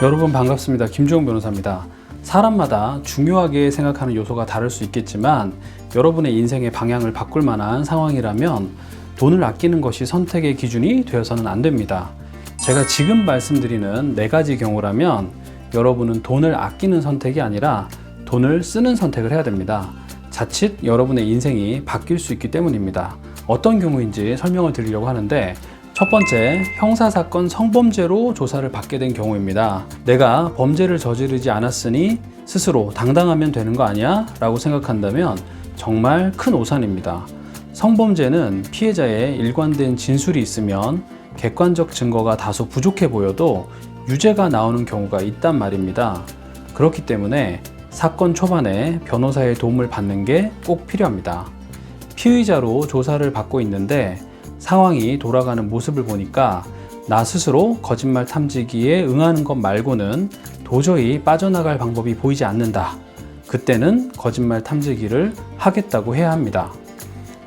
여러분 반갑습니다. 김주영 변호사입니다. 사람마다 중요하게 생각하는 요소가 다를 수 있겠지만 여러분의 인생의 방향을 바꿀 만한 상황이라면 돈을 아끼는 것이 선택의 기준이 되어서는 안 됩니다. 제가 지금 말씀드리는 네 가지 경우라면 여러분은 돈을 아끼는 선택이 아니라 돈을 쓰는 선택을 해야 됩니다. 자칫 여러분의 인생이 바뀔 수 있기 때문입니다. 어떤 경우인지 설명을 드리려고 하는데 첫 번째, 형사사건 성범죄로 조사를 받게 된 경우입니다. 내가 범죄를 저지르지 않았으니 스스로 당당하면 되는 거 아니야? 라고 생각한다면 정말 큰 오산입니다. 성범죄는 피해자의 일관된 진술이 있으면 객관적 증거가 다소 부족해 보여도 유죄가 나오는 경우가 있단 말입니다. 그렇기 때문에 사건 초반에 변호사의 도움을 받는 게 꼭 필요합니다. 피의자로 조사를 받고 있는데 상황이 돌아가는 모습을 보니까 나 스스로 거짓말 탐지기에 응하는 것 말고는 도저히 빠져나갈 방법이 보이지 않는다. 그때는 거짓말 탐지기를 하겠다고 해야 합니다.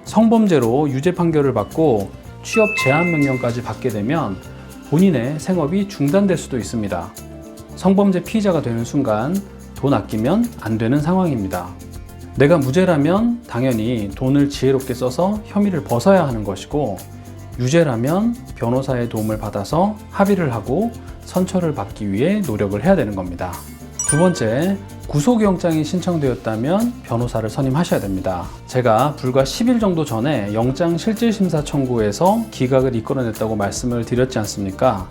성범죄로 유죄 판결을 받고 취업 제한 명령까지 받게 되면 본인의 생업이 중단될 수도 있습니다. 성범죄 피의자가 되는 순간 돈 아끼면 안 되는 상황입니다. 내가 무죄라면 당연히 돈을 지혜롭게 써서 혐의를 벗어야 하는 것이고 유죄라면 변호사의 도움을 받아서 합의를 하고 선처를 받기 위해 노력을 해야 되는 겁니다. 두 번째, 구속영장이 신청되었다면 변호사를 선임하셔야 됩니다. 제가 불과 10일 정도 전에 영장 실질심사 청구에서 기각을 이끌어냈다고 말씀을 드렸지 않습니까?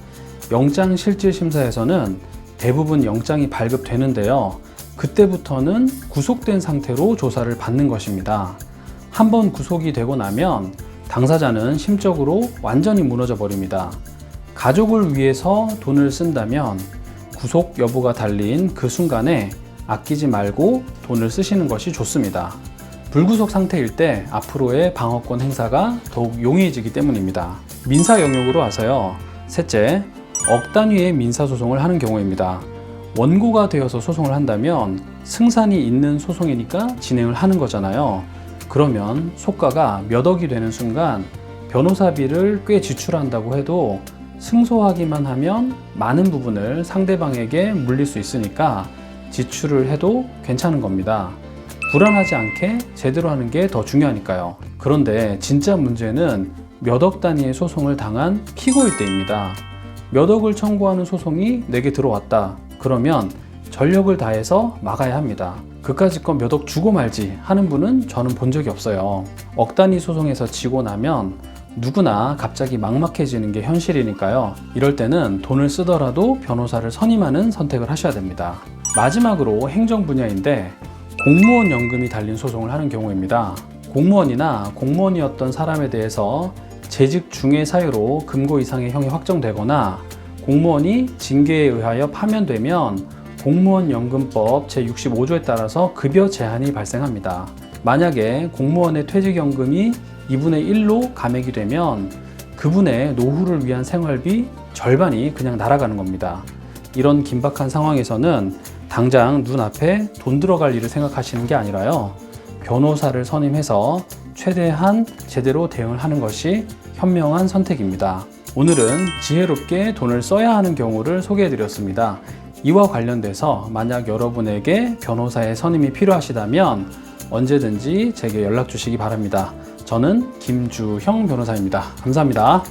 영장 실질심사에서는 대부분 영장이 발급되는데요. 그때부터는 구속된 상태로 조사를 받는 것입니다. 한번 구속이 되고 나면 당사자는 심적으로 완전히 무너져 버립니다. 가족을 위해서 돈을 쓴다면 구속 여부가 달린 그 순간에 아끼지 말고 돈을 쓰시는 것이 좋습니다. 불구속 상태일 때 앞으로의 방어권 행사가 더욱 용이해지기 때문입니다. 민사 영역으로 와서요. 셋째, 억 단위의 민사소송을 하는 경우입니다. 원고가 되어서 소송을 한다면 승산이 있는 소송이니까 진행을 하는 거잖아요. 그러면 소가가 몇 억이 되는 순간 변호사비를 꽤 지출한다고 해도 승소하기만 하면 많은 부분을 상대방에게 물릴 수 있으니까 지출을 해도 괜찮은 겁니다. 불안하지 않게 제대로 하는 게 더 중요하니까요. 그런데 진짜 문제는 몇 억 단위의 소송을 당한 피고일 때입니다. 몇 억을 청구하는 소송이 내게 들어왔다. 그러면 전력을 다해서 막아야 합니다. 그까짓 건몇 억 주고 말지 하는 분은 저는 본 적이 없어요. 억 단위 소송에서 지고 나면 누구나 갑자기 막막해지는 게 현실이니까요. 이럴 때는 돈을 쓰더라도 변호사를 선임하는 선택을 하셔야 됩니다. 마지막으로 행정 분야인데 공무원 연금이 달린 소송을 하는 경우입니다. 공무원이나 공무원이었던 사람에 대해서 재직 중의 사유로 금고 이상의 형이 확정되거나 공무원이 징계에 의하여 파면되면 공무원연금법 제65조에 따라서 급여 제한이 발생합니다. 만약에 공무원의 퇴직연금이 2분의 1로 감액이 되면 그분의 노후를 위한 생활비 절반이 그냥 날아가는 겁니다. 이런 긴박한 상황에서는 당장 눈앞에 돈 들어갈 일을 생각하시는 게 아니라요. 변호사를 선임해서 최대한 제대로 대응을 하는 것이 현명한 선택입니다. 오늘은 지혜롭게 돈을 써야 하는 경우를 소개해 드렸습니다. 이와 관련돼서 만약 여러분에게 변호사의 선임이 필요하시다면 언제든지 제게 연락 주시기 바랍니다. 저는 김주형 변호사입니다. 감사합니다.